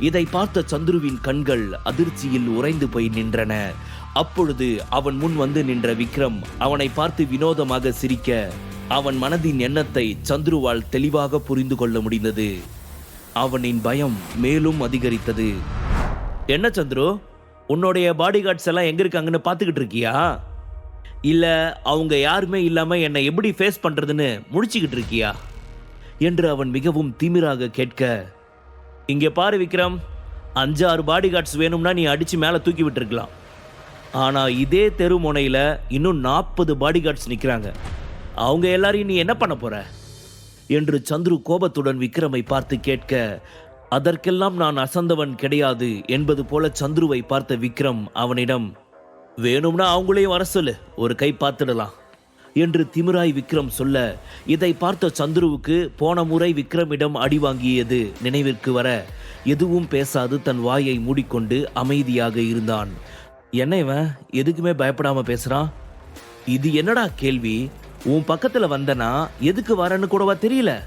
இதை பார்த்த சந்துருவின் கண்கள் அதிர்ச்சியில் உறைந்து போய் நின்றன. அப்பொழுது அவன் முன் வந்து நின்ற விக்ரம் அவனை பார்த்து வினோதமாக சிரிக்க அவன் மனதின் எண்ணத்தை சந்துருவால் தெளிவாக புரிந்து கொள்ள முடிந்தது. அவனின் பயம் மேலும் அதிகரித்தது. என்ன சந்துரு உன்னுடைய பாடி கார்ட்ஸ் எல்லாம் எங்க இருக்காங்கன்னு பார்த்துக்கிட்டு இருக்கியா? இல்ல அவங்க யாருமே இல்லாம என்னை எப்படி ஃபேஸ் பண்றதுன்னு முடிச்சுக்கிட்டு இருக்கியா? என்று அவன் மிகவும் திமிராக கேட்க இங்கே பாரு விக்ரம் அஞ்சு ஆறு பாடி கார்ட்ஸ் வேணும்னா நீ அடித்து மேலே தூக்கி விட்டுருக்கலாம். ஆனால் இதே தெரு முனையில் இன்னும் நாற்பது பாடி கார்ட்ஸ் நிற்கிறாங்க அவங்க எல்லாரையும் நீ என்ன பண்ண போற? என்று சந்துரு கோபத்துடன் விக்ரமை பார்த்து கேட்க அதற்கெல்லாம் நான் அசந்தவன் கிடையாது என்பது போல சந்துருவை பார்த்த விக்ரம் அவனிடம் வேணும்னா அவங்களையும் வர சொல்லு ஒரு கை பார்த்துடலாம். என்று திமிராய் விக்ரம் சொல்ல இதை பார்த்த சந்துருவுக்கு போன முறை விக்ரமிடம் அடி வாங்கியது நினைவிற்கு வர எதுவும் பேசாது தன் வாயை மூடிக்கொண்டு அமைதியாக இருந்தான். என்ன இவன்? எதுக்குமே பயப்படாம பேசுறான்? இது என்னடா கேள்வி? உன் பக்கத்துல வந்தனா எதுக்கு வரேன்னு கூடவா தெரியல?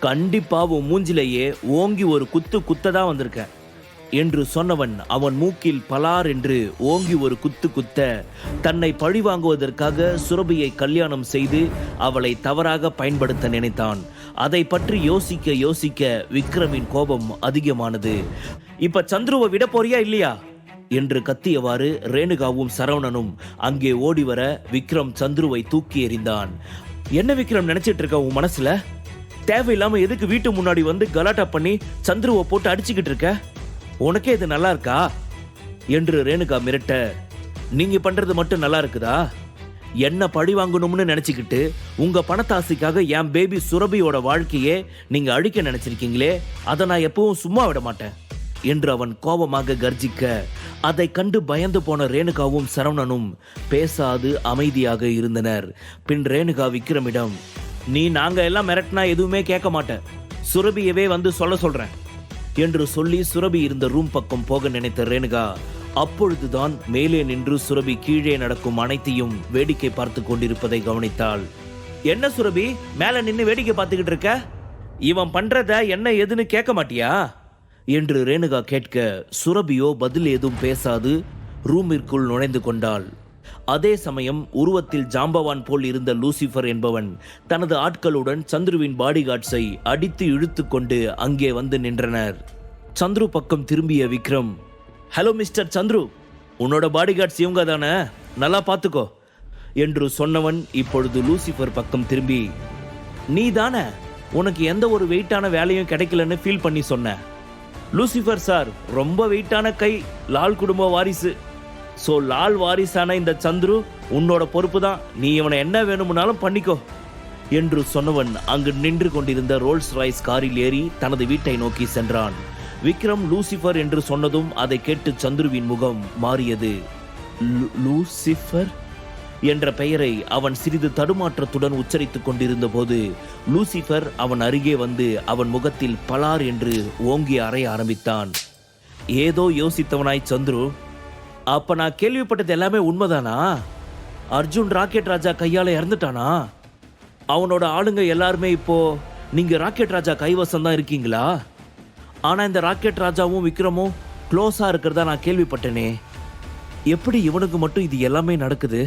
கண்டிப்பா உன் மூஞ்சிலேயே ஓங்கி ஒரு குத்து குத்ததா வந்திருக்கேன். என்று சொன்னவன் அவன் மூக்கில் பலார் என்று ஓங்கி ஒரு குத்து குத்த தன்னை பழி வாங்குவதற்காக சுரபியை கல்யாணம் செய்து அவளை தவறாக பயன்படுத்த நினைத்தான். அதை பற்றி யோசிக்க யோசிக்க விக்ரமின் கோபம் அதிகமானது. இப்ப சந்துருவை விட போறியா இல்லையா? என்று கத்தியவாறு ரேணுகாவும் சரவணனும் அங்கே ஓடி வர விக்ரம் சந்துருவை தூக்கி எறிந்தான். என்ன விக்ரம் நினைச்சிட்டு இருக்க உன் மனசுல? தேவையில்லாம எதுக்கு வீட்டு முன்னாடி வந்து கலாட்டா பண்ணி சந்துருவை போட்டு அடிச்சுக்கிட்டு இருக்க? உனக்கே இது நல்லா இருக்கா? என்று ரேணுகா மிரட்ட நீங்க பண்றது மட்டும் நல்லா இருக்குதா? என்ன பழி வாங்கணும்னு நினைச்சுக்கிட்டு உங்க பணத்தாசைக்காக என் பேபி சுரபியோட வாழ்க்கையே நீங்க அழிக்க நினைச்சிருக்கீங்களே அதை நான் எப்பவும் சும்மா விட மாட்டேன் என்று அவன் கோபமாக கர்ஜிக்க அதை கண்டு பயந்து போன ரேணுகாவும் சரவணனும் பேசாது அமைதியாக இருந்தனர். பின் ரேணுகா விக்ரமிடம் நீ நாங்க எல்லாம் மிரட்டினா எதுவுமே கேட்க மாட்டேன். சுரபியவே வந்து சொல்ல சொல்றேன். என்று சொல்லி சுரபி இருந்த ரூம் பக்கம் போக நினைத்த ரேணுகா அப்பொழுதுதான் மேலே நின்று சுரபி கீழே நடக்கும் அனைத்தையும் வேடிக்கை பார்த்து கொண்டிருப்பதை கவனித்தாள். என்ன சுரபி? மேல நின்று வேடிக்கை பார்த்துக்கிட்டு இருக்க? இவன் பண்றத என்ன ஏதுன்னு கேட்க மாட்டியா? என்று ரேணுகா கேட்க சுரபியோ பதில் ஏதும் பேசாது. ரூமிற்குள் நுழைந்து கொண்டாள். அதே சமயம் உருவத்தில் ஜாம்பவான் போல் இருந்த லூசிஃபர் என்பவன் தனது ஆட்களுடன் சந்துருவின் பாடிகார்ட்ஸை அடித்து இழுத்து கொண்டு அங்கே வந்து நின்றனர். சந்துரு பக்கம் திரும்பிய விக்ரம் ஹலோ மிஸ்டர் சந்துரு உன்னோட பாடிகார்ட்ஸ் இவங்க தானே? நல்லா பார்த்துக்கோ என்று சொன்னவன் இப்பொழுது லூசிஃபர் பக்கம் திரும்பி நீ தானே? உனக்கு எந்த ஒரு வெயிட்டான வேலையும் கிடைக்கலன்னு ஃபீல் பண்ணி சொன்ன. லூசிஃபர் சார் ரொம்ப வெயிட்டான கை லால் குடும்ப வாரிசு. ஸோ லால் வாரிசான இந்த சந்துரு உன்னோட பொறுப்பு தான். நீ இவனை என்ன வேணும்னாலும் பண்ணிக்கோ. என்று சொன்னவன் அங்கு நின்று கொண்டிருந்த ரோல்ஸ் ராய்ஸ் காரில் ஏறி தனது வீட்டை நோக்கி சென்றான். விக்ரம் லூசிஃபர் என்று சொன்னதும் அதை கேட்டு சந்துருவின் முகம் மாறியது. லூசிஃபர்? என்ற பெயரை அவன் சிறிது தடுமாற்றத்துடன் உச்சரித்துக் கொண்டிருந்த போது லூசிஃபர் அவன் அருகே வந்து அவன் முகத்தில் பலார் என்று ஓங்கி அறைய ஆரம்பித்தான். ஏதோ யோசித்தவனாய் சந்துரு அப்ப நான் கேள்விப்பட்டது எல்லாமே உண்மைதானா? அர்ஜுன் ராக்கெட் ராஜா கையால இறந்துட்டானா? அவனோட ஆளுங்க எல்லாருமே இப்போ நீங்க ராக்கெட் ராஜா கைவசம் தான் இருக்கீங்களா? ஆனா இந்த ராக்கெட் ராஜாவும் விக்ரமும் க்ளோஸா இருக்கிறதா நான் கேள்விப்பட்டேனே. எப்படி இவனுக்கு மட்டும் இது எல்லாமே நடக்குது?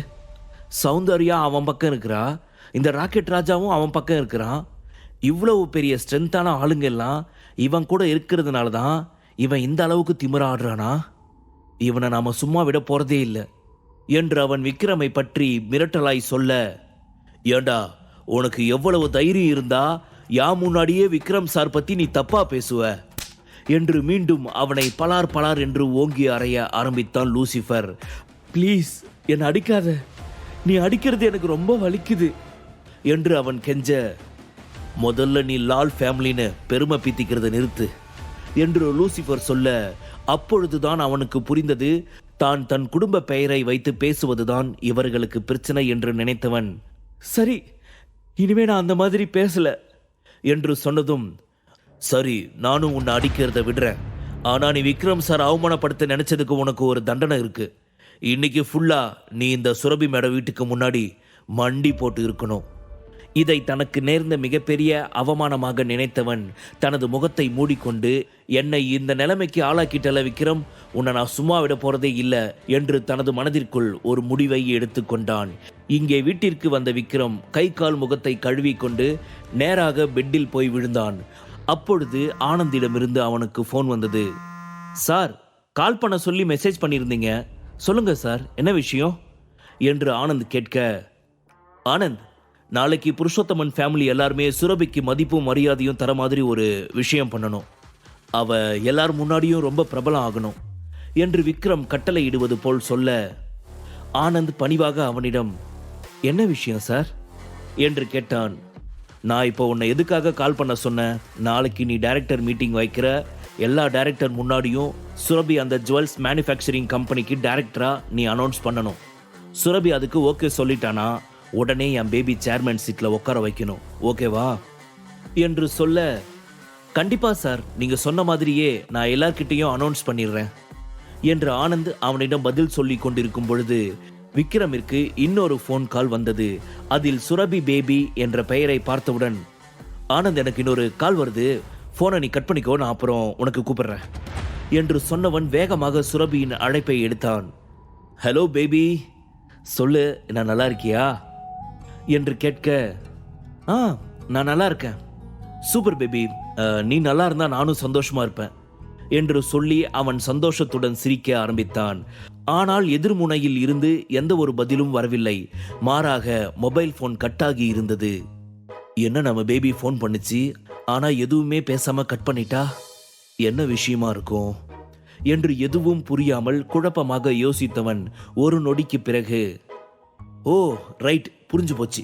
சௌந்தர்யா அவன் பக்கம் இருக்கிறா? இந்த ராக்கெட் ராஜாவும் அவன் பக்கம் இருக்கிறான்? இவ்வளவு பெரிய ஸ்ட்ரென்த்தான ஆளுங்க எல்லாம் இவன் கூட இருக்கிறதுனால தான் இவன் இந்த அளவுக்கு திமிர ஆடுறானா இவனை நாம சும்மா விட போறதே இல்லை. என்று அவன் விக்ரமை பற்றி மிரட்டலாய் சொல்ல ஏண்டா உனக்கு எவ்வளவு தைரியம் இருந்தா யா முன்னாடியே விக்ரம் சார் பத்தி நீ தப்பா பேசுவ? என்று மீண்டும் அவனை பலார் பலார் என்று ஓங்கி அறைய ஆரம்பித்தான் லூசிஃபர். ப்ளீஸ் என்னை அடிக்காத. நீ அடிக்கிறது எனக்கு ரொம்ப வலிக்குது என்று அவன் கெஞ்ச. முதல்ல நீ லால் ஃபேமிலின்னு பெருமை பீத்திக்கிறத நிறுத்து. என்று லூசிஃபர் சொல்ல அப்பொழுதுதான் அவனுக்கு புரிந்தது. தான் தன் குடும்ப பெயரை வைத்து பேசுவதுதான் இவர்களுக்கு பிரச்சனை என்று நினைத்தவன். சரி இனிமே நான் அந்த மாதிரி பேசல என்று சொன்னதும் சரி நானும் உன்னை அடிக்கிறத விடுறேன். ஆனா நீ விக்ரம் சார் அவமானப்படுத்த நினைச்சதுக்கு உனக்கு ஒரு தண்டனை இருக்கு. இன்னைக்கு ஃபுல்லா நீ இந்த சுரபி மேடம் வீட்டுக்கு முன்னாடி மண்டி போட்டு இருக்கணும். இதை தனக்கு நேர்ந்த மிகப்பெரிய அவமானமாக நினைத்தவன் தனது முகத்தை மூடிக்கொண்டு என்னை இந்த நிலைமைக்கு ஆளாக்கிட்டல விக்ரம் உன்னை நான் சும்மா விட போறதே இல்லை என்று தனது மனதிற்குள் ஒரு முடிவை எடுத்துக்கொண்டான் இங்கே வீட்டிற்கு வந்த விக்ரம் கை கால் முகத்தை கழுவிக்கொண்டு நேராக பெட்டில் போய் விழுந்தான். அப்பொழுது ஆனந்திடமிருந்து அவனுக்கு ஃபோன் வந்தது. சார் கால் பண்ண சொல்லி மெசேஜ் பண்ணியிருந்தீங்க. சொல்லுங்க சார் என்ன விஷயம்? என்று ஆனந்த் கேட்க ஆனந்த் நாளைக்கு புருஷோத்தமன் ஃபேமிலி எல்லாருமே சுரபிக்கு மதிப்பும் மரியாதையும் தர மாதிரி ஒரு விஷயம் பண்ணணும். அவ எல்லார் முன்னாடியும் ரொம்ப பிரபலம் ஆகணும் என்று விக்ரம் கட்டளையிடுவது போல் சொல்ல ஆனந்த் பணிவாக அவனிடம் என்ன விஷயம் சார்? என்று கேட்டான். நான் இப்போ உன்னை எதுக்காக கால் பண்ண சொன்னேன் நாளைக்கு நீ டைரக்டர் மீட்டிங் வைக்கிற. எல்லா டைரக்டர் முன்னாடியும் சுரபி அந்த ஜுவல்ஸ் மேனுஃபேக்சரிங் கம்பெனிக்கு டைரக்டராக நீ அனௌன்ஸ் பண்ணணும். சுரபி அதுக்கு ஓகே சொல்லிட்டானா? உடனே என் பேபி சேர்மேன் சீட்டில் உட்கார வைக்கணும். ஓகேவா என்று சொல்ல கண்டிப்பா சார் நீங்க சொன்ன மாதிரியே நான் எல்லார்கிட்டையும் அனௌன்ஸ் பண்ணிடுறேன். என்று ஆனந்த் அவனிடம் பதில் சொல்லி கொண்டிருக்கும் பொழுது விக்ரமிற்கு இன்னொரு ஃபோன் கால் வந்தது. அதில் சுரபி பேபி என்ற பெயரை பார்த்தவுடன் ஆனந்த் எனக்கு இன்னொரு கால் வருது. ஃபோனை நீ கட் பண்ணிக்கோ நான் அப்புறம் உனக்கு கூப்பிடுறேன். என்று சொன்னவன் வேகமாக சுரபியின் அழைப்பை எடுத்தான். ஹலோ பேபி சொல்லு நான் நல்லா இருக்கியா? என்று கேட்க ஆ நான் நல்லா இருக்கேன். Super baby. நீ நல்லா இருந்தா நானும் சந்தோஷமா இருப்பேன் என்று சொல்லி அவன் சந்தோஷத்துடன் சிரிக்க ஆரம்பித்தான். ஆனால் எதிர்முனையில் இருந்து எந்த ஒரு பதிலும் வரவில்லை. மாறாக மொபைல் போன் கட்டாகி இருந்தது. என்ன நம்ம பேபி ஃபோன் பண்ணுச்சு? ஆனால் எதுவுமே பேசாமல் கட் பண்ணிட்டா? என்ன விஷயமா இருக்கும்? என்று எதுவும் புரியாமல் குழப்பமாக யோசித்தவன் ஒரு நொடிக்கு பிறகு ஓ ரைட். புரிஞ்சு போச்சு.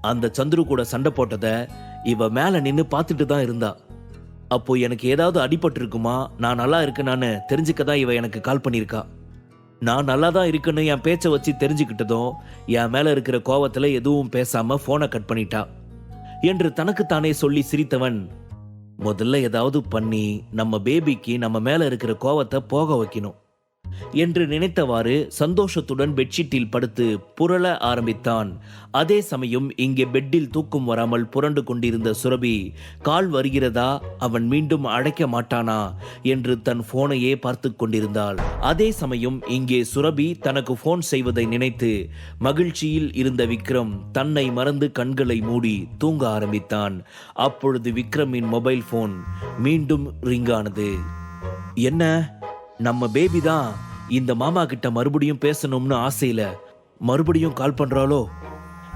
அந்த சந்துரு கூட சண்டை போட்டதை இவ மேல நின்று பார்த்துட்டு தான் இருந்தா. அப்போ எனக்கு ஏதாவது அடிபட்டு இருக்குமா? நான் நல்லா இருக்கேனான்னு தெரிஞ்சுக்க தான் இவ எனக்கு கால் பண்ணியிருக்கா. நான் நல்லா தான் இருக்குன்னு என் பேச்சை வச்சு தெரிஞ்சுக்கிட்டதும் என் மேல இருக்கிற கோவத்துல எதுவும் பேசாம போனை கட் பண்ணிட்டா. என்று தனக்குத்தானே சொல்லி சிரித்தவன் முதல்ல ஏதாவது பண்ணி நம்ம பேபிக்கு நம்ம மேல இருக்கிற கோவத்தை போக வைக்கணும். என்று நினைத்தவாறு சந்தோஷத்துடன் பெட்ஷீட்டில் படுத்து புரள ஆரம்பித்தான். அதே சமயம் இங்கே பெட்டில் தூக்கம் வராமல் புரண்டு கொண்டிருந்த சுரபி கால் வருகிறதா? அவன் மீண்டும் அழைக்க மாட்டானா? என்று தன் போனையே பார்த்து கொண்டிருந்தாள். அதே சமயம் இங்கே சுரபி தனக்கு போன் செய்வதை நினைத்து மகிழ்ச்சியில் இருந்த விக்ரம் தன்னை மறந்து கண்களை மூடி தூங்க ஆரம்பித்தான். அப்பொழுது விக்ரமின் மொபைல் போன் மீண்டும் ரிங்கானது என்ன? நம்ம பேபி தான் இந்த மாமா கிட்ட மறுபடியும் பேசணும்னு ஆசையில மறுபடியும் கால் பண்றாளோ?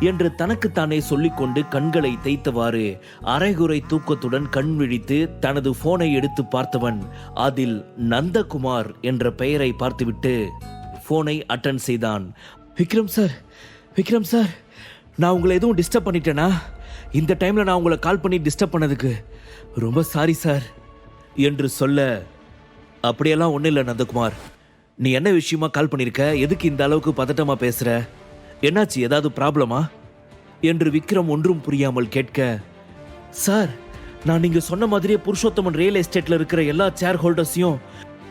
என்று தனக்குத்தானே சொல்லிக்கொண்டு கண்களை தேய்த்தவாறு அரைகுறை தூக்கத்துடன் கண் விழித்து தனது போனை எடுத்து பார்த்தவன் அதில் நந்தகுமார் என்ற பெயரை பார்த்துவிட்டு போனை அட்டன் செய்தான். விக்ரம் சார் விக்ரம் சார் நான் உங்களை எதுவும் டிஸ்டர்ப் பண்ணிட்டேனா? இந்த டைம்ல நான் உங்களை கால் பண்ணி டிஸ்டர்ப் பண்ணதுக்கு ரொம்ப சாரி சார் என்று சொல்ல அப்படியெல்லாம் ஒன்றும் இல்லை நந்தகுமார். நீ என்ன விஷயமா கால் பண்ணியிருக்க எதுக்கு இந்த அளவுக்கு பதட்டமா பேசுற? என்னாச்சு? ஏதாவது ப்ராப்ளமா என்று விக்ரம் ஒன்றும் புரியாமல் கேட்க சார் நான் நீங்க சொன்ன மாதிரியே புருஷோத்தமன் ரியல் எஸ்டேட்ல இருக்கிற எல்லா சேர் ஹோல்டர்ஸையும்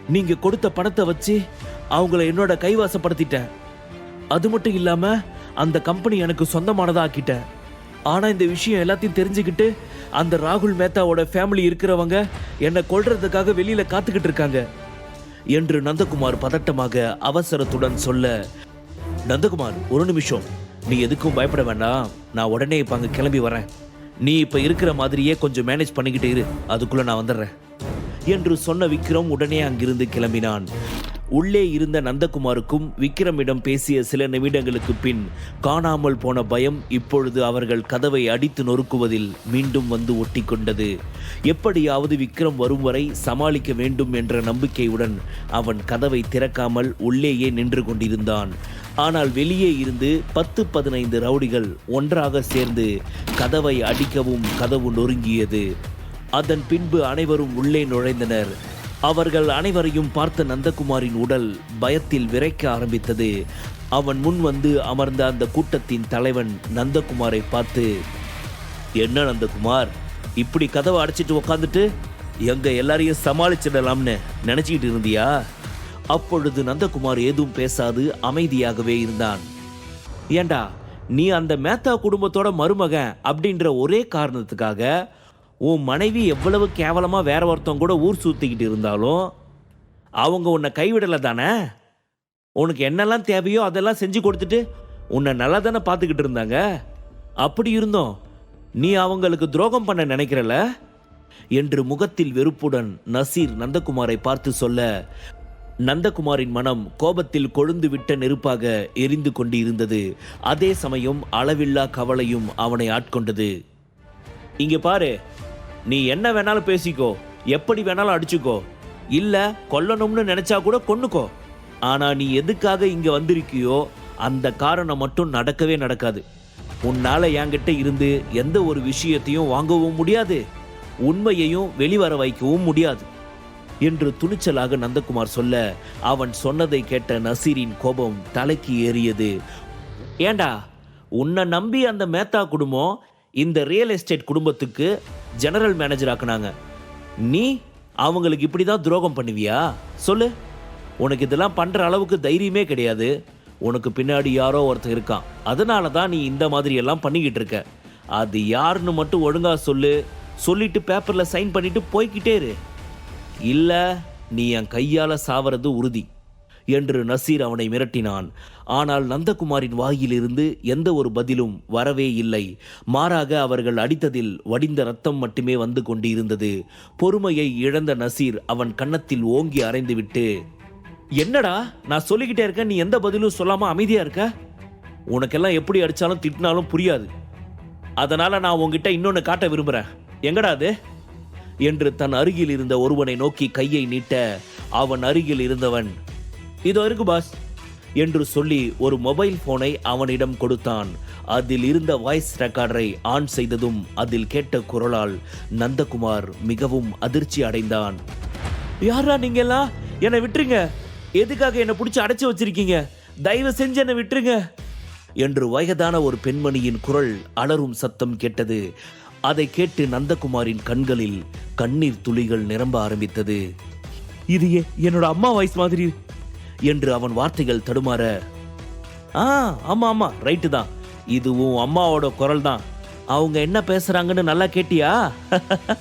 நீங்க கொடுத்த பணத்தை வச்சு அவங்கள என்னோட கைவாசப்படுத்திட்டேன். அது மட்டும் இல்லாம அந்த கம்பெனி எனக்கு சொந்தமானதா ஆக்கிட்டேன் ஆனா இந்த விஷயம் எல்லாத்தையும் தெரிஞ்சுக்கிட்டு அந்த ராகுல் மேத்தாவோட ஃபேமிலி இருக்கிறவங்க என்னை கொள்றதுக்காக வெளியில காத்துக்கிட்டு இருக்காங்க. என்று நந்தகுமார் பதட்டமாக அவசரத்துடன் சொல்ல நந்தகுமார் ஒரு நிமிஷம். நீ எதுக்கும் பயப்பட வேண்டாம். நான் உடனே இப்போ அங்கே கிளம்பி வரேன். நீ இப்போ இருக்கிற மாதிரியே கொஞ்சம் மேனேஜ் பண்ணிக்கிட்டு இரு. அதுக்குள்ளே நான் வந்துடுறேன். என்று சொன்ன விக்ரம் உடனே அங்கிருந்து கிளம்பினான். உள்ளே இருந்த நந்தகுமாருக்கும் விக்ரமிடம் பேசிய சில நிமிடங்களுக்கு பின் காணாமல் போன பயம் இப்பொழுது அவர்கள் கதவை அடித்து நொறுக்குவதில் மீண்டும் வந்து ஒட்டி கொண்டது எப்படியாவது விக்ரம் வரும் வரை சமாளிக்க வேண்டும் என்ற நம்பிக்கையுடன் அவன் கதவை திறக்காமல் உள்ளேயே நின்று கொண்டிருந்தான். ஆனால் வெளியே இருந்து பத்து பதினைந்து ரவுடிகள் ஒன்றாக சேர்ந்து கதவை அடிக்கவும் கதவு நொறுங்கியது. அதன் பின்பு அனைவரும் உள்ளே நுழைந்தனர். அவர்கள் அனைவரையும் பார்த்த நந்தகுமாரின் உடல் பயத்தில் விரைக்க ஆரம்பித்தது. அவன் முன் வந்து அமர்ந்த அந்த கூட்டத்தின் தலைவன் நந்தகுமாரை பார்த்து என்ன நந்தகுமார் இப்படி கதவை அடைச்சிட்டு உக்காந்துட்டு எங்க எல்லாரையும் சமாளிச்சிடலாம்னு நினச்சிக்கிட்டு இருந்தியா? அப்பொழுது நந்தகுமார் ஏதும் பேசாது அமைதியாகவே இருந்தான். ஏண்டா நீ அந்த மேத்தா குடும்பத்தோட மருமகன் அப்படின்ற ஒரே காரணத்துக்காக உன் மனைவி எவ்வளவு கேவலமாக வேற ஒருத்தவங்க கூட ஊர் சுற்றிக்கிட்டு இருந்தாலும் அவங்க உன்னை கைவிடலை தானே? உனக்கு என்னெல்லாம் தேவையோ அதெல்லாம் செஞ்சு கொடுத்துட்டு உன்னை நல்லா தானே பார்த்துக்கிட்டு இருந்தாங்க? அப்படி இருந்தோம். நீ அவங்களுக்கு துரோகம் பண்ண நினைக்கிறல? என்று முகத்தில் வெறுப்புடன் நசீர் நந்தகுமாரை பார்த்து சொல்ல நந்தகுமாரின் மனம் கோபத்தில் கொழுந்து விட்ட நெருப்பாக எரிந்து கொண்டு இருந்தது அதே சமயம் அளவில்லா கவலையும் அவனை ஆட்கொண்டது. இங்கே பாரு நீ என்ன வேணாலும் பேசிக்கோ எப்படி வேணாலும் அடிச்சுக்கோ. இல்ல கொல்லணும்னு நினைச்சா கூட கொன்னுக்கோ. ஆனா நீ எதுக்காக இங்க வந்திருக்கியோ அந்த காரணம் மட்டும் நடக்கவே நடக்காது. உன்னால என்கிட்ட இருந்து எந்த ஒரு விஷயத்தையும் வாங்கவும் முடியாது. உண்மையையும் வெளிவர வைக்கவும் முடியாது. என்று துணிச்சலாக நந்தகுமார் சொல்ல அவன் சொன்னதை கேட்ட நசீரின் கோபம் தலைக்கு ஏறியது. ஏண்டா உன்னை நம்பி அந்த மேத்தா குடும்பம் இந்த ரியல் எஸ்டேட் குடும்பத்துக்கு ஜெனரல் மேனேஜர் ஆக்குனாங்க. நீ அவங்களுக்கு இப்படி தான் துரோகம் பண்ணுவியா? சொல்லு. உனக்கு இதெல்லாம் பண்ணுற அளவுக்கு தைரியமே கிடையாது. உனக்கு பின்னாடி யாரோ ஒருத்தர் இருக்கான். அதனால தான் நீ இந்த மாதிரி எல்லாம் பண்ணிக்கிட்டு இருக்க. அது யாருன்னு மட்டும் ஒழுங்காக சொல்லு. சொல்லிட்டு பேப்பரில் சைன் பண்ணிட்டு போய்க்கிட்டே இரு. இல்லை நீ என் கையால் சாவறது உறுதி. என்று நசீர் அவனை மிரட்டினான். ஆனால் நந்தகுமாரின் வாயிலிருந்து எந்த ஒரு பதிலும் வரவே இல்லை. மாறாக அவர்கள் அடித்ததில் வடிந்த ரத்தம் மட்டுமே வந்து கொண்டிருந்தது. பொறுமையை இழந்த நசீர் அவன் கன்னத்தில் ஓங்கி அரைந்துவிட்டு என்னடா நான் சொல்லிக்கிட்டே இருக்கேன் நீ எந்த பதிலும் சொல்லாம அமைதியா இருக்க? உனக்கெல்லாம் எப்படி அடிச்சாலும் திட்டினாலும் புரியாது. அதனால நான் உன்கிட்ட இன்னொன்று காட்ட விரும்புறேன். எங்கடா அது? என்று தன் அருகில் இருந்த ஒருவனை நோக்கி கையை நீட்ட அவன் அருகில் இருந்தவன் இதோ இருக்கு பாஸ். என்று சொல்லி ஒரு மொபைல் போனை அவனிடம் கொடுத்தான். அதில் இருந்த வாய்ஸ் ரெக்கார்டரை ஆன் செய்ததும் அதில் கேட்ட குரலால் நந்தகுமார் மிகவும் அதிர்ச்சி அடைந்தான். யாரா நீங்க எல்லாம் என்னை விட்டுருங்க. எதுக்காக என்னை பிடிச்சி அடைச்சி வச்சிருக்கீங்க? தயவு செஞ்சு என்னை விட்டுருங்க. என்று வயதான ஒரு பெண்மணியின் குரல் அலறும் சத்தம் கேட்டது. அதை கேட்டு நந்தகுமாரின் கண்களில் கண்ணீர் துளிகள் நிரம்ப ஆரம்பித்தது. இது என்னோட அம்மா வாய்ஸ் மாதிரி என்று அவன் வார்த்தைகள் தடுமாற ஆ ஆமா ஆமா ரைட்டு தான். இது உன் அம்மாவோட குரல் தான். அவங்க என்ன பேசுறாங்கன்னு நல்லா கேட்டியா?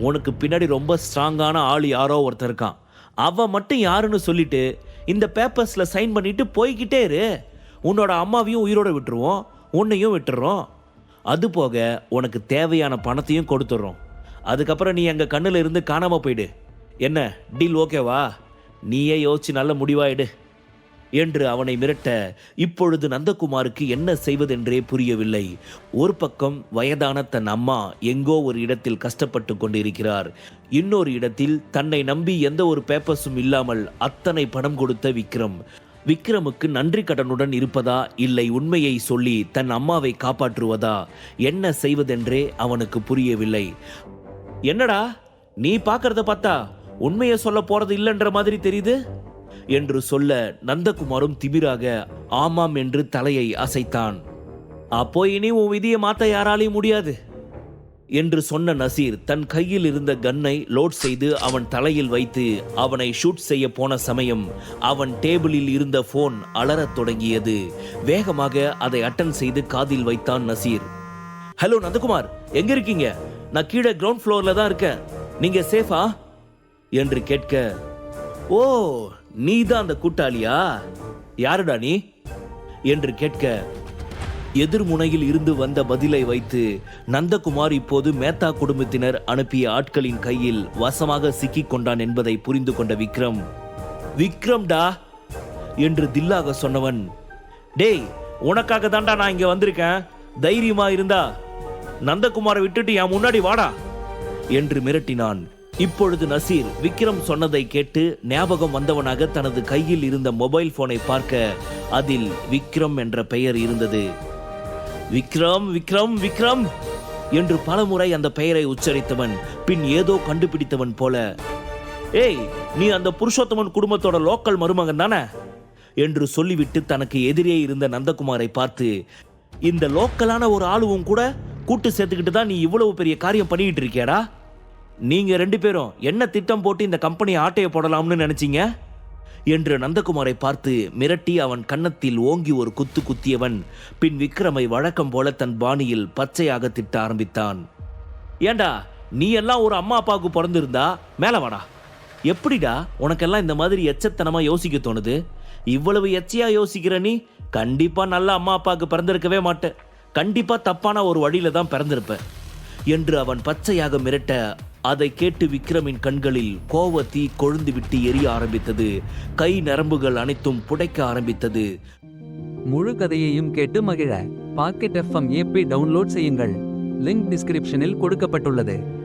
உனக்கு பின்னாடி ரொம்ப ஸ்ட்ராங்கான ஆள் யாரோ ஒருத்தர் இருக்கான். அவன் மட்டும் யாருன்னு சொல்லிட்டு இந்த பேப்பர்ஸில் சைன் பண்ணிட்டு போய்கிட்டே இரு. உன்னோட அம்மாவையும் உயிரோட விட்டுருவோம் உன்னையும் விட்டுறோம். அது போக உனக்கு தேவையான பணத்தையும் கொடுத்துட்றோம் அதுக்கப்புறம் நீ எங்கள் கண்ணில் இருந்து காணாமல் போயிடு. என்ன டீல் ஓகேவா? நீயே யோசிச்சு நல்ல முடிவாயிடு என்று அவனை மிரட்ட இப்பொழுது நந்தகுமாருக்கு என்ன செய்வதென்றே புரியவில்லை. ஒரு பக்கம் வயதான தன் அம்மா எங்கோ ஒரு இடத்தில் கஷ்டப்பட்டு கொண்டிருக்கிறார். இன்னொரு இடத்தில் தன்னை நம்பி எந்த ஒரு பேப்பர்ஸும் இல்லாமல் அத்தனை பணம் கொடுத்த விக்ரம். விக்ரமுக்கு நன்றி கடனுடன் இருப்பதா இல்லை உண்மையை சொல்லி தன் அம்மாவை காப்பாற்றுவதா? என்ன செய்வதென்றே அவனுக்கு புரியவில்லை. என்னடா நீ பார்க்கறத பார்த்தா? உண்மையை சொல்ல போறது இல்லைன்ற மாதிரி தெரியுது? என்று சொல்ல நந்தகுமாரும் திமிராக ஆமாம் என்று தலையை அசைத்தான். அப்போ இனி உன் விதியை மாத்த யாராலையும் முடியாது என்று சொன்ன நசீர் தன் கையில் இருந்த கன்னை லோட் செய்து அவன் தலையில் வைத்து அவனை ஷூட் செய்ய போன சமயம் அவன் டேபிளில் இருந்த போன் அலறத் தொடங்கியது. வேகமாக அதை அட்டன் செய்து காதில் வைத்தான் நசீர். ஹலோ நந்தகுமார் எங்க இருக்கீங்க? நான் கீழே கிரவுண்ட் ஃப்ளோர்ல தான் இருக்கேன். நீங்க சேஃபா? என்று கேட்க ஓ நீ தான் அந்த கூட்டாளியா? யாருடா நீ? என்று கேட்க எதிர்முனையில் இருந்து வந்த பதிலை வைத்து நந்தகுமார் இப்போது மேத்தா குடும்பத்தினர் அனுப்பிய ஆட்களின் கையில் வசமாக சிக்கிக் கொண்டான் என்பதை புரிந்து கொண்ட விக்ரம் விக்ரம்டா? என்று தில்லாக சொன்னவன் டேய் உனக்காக தான்டா நான் இங்க வந்திருக்கேன். தைரியமா இருந்தா நந்தகுமாரை விட்டுட்டு என் முன்னாடி வாடா என்று மிரட்டினான். இப்பொழுது நசீர் விக்ரம் சொன்னதை கேட்டு ஞாபகம் வந்தவனாக தனது கையில் இருந்த மொபைல் போனை பார்க்க அதில் விக்ரம் என்ற பெயர் இருந்தது. விக்ரம் விக்ரம் விக்ரம் என்று பலமுறை அந்த பெயரை உச்சரித்தவன் பின் ஏதோ கண்டுபிடித்தவன் போல ஏய் நீ அந்த புருஷோத்தமன் குடும்பத்தோட லோக்கல் மருமகன் தானே? என்று சொல்லிவிட்டு தனக்கு எதிரே இருந்த நந்தகுமாரை பார்த்து இந்த லோக்கலான ஒரு ஆளுவும் கூட கூட்டு சேர்த்துக்கிட்டு தான் நீ இவ்வளவு பெரிய காரியம் பண்ணிக்கிட்டு இருக்கியாடா? நீங்க ரெண்டு பேரும் என்ன திட்டம் போட்டு இந்த கம்பெனி ஆட்டையை போடலாம்னு நினைச்சீங்க? என்று நந்தகுமாரை பார்த்து மிரட்டி அவன் கன்னத்தில் ஓங்கி ஒரு குத்து குத்தியவன் பின் விக்ரமை வழக்கம் போல தன் பாணியில் பச்சையாக திட்ட ஆரம்பித்தான். ஏண்டா நீ எல்லாம் ஒரு அம்மா அப்பாவுக்கு பிறந்திருந்தா? மேலே வாடா. எப்படிடா உனக்கெல்லாம் இந்த மாதிரி எச்சத்தனமா யோசிக்க தோணுது? இவ்வளவு எச்சையா யோசிக்கிற நீ? கண்டிப்பா நல்ல அம்மா அப்பாவுக்கு பிறந்திருக்கவே மாட்டேன். கண்டிப்பா தப்பான ஒரு வழியில தான் பிறந்திருப்ப என்று அவன் பச்சையாக மிரட்ட அதை கேட்டு விக்ரமின் கண்களில் கோவ தீ கொழுந்துவிட்டு எரிய ஆரம்பித்தது. கை நரம்புகள் அனைத்தும் புடைக்க ஆரம்பித்தது. முழு கதையையும் கேட்டு மகிழ. பாக்கெட் எஃப்எம் ஏபி டவுன்லோட் செய்யுங்கள். லிங்க் டிஸ்கிரிப்ஷனில் கொடுக்கப்பட்டுள்ளது.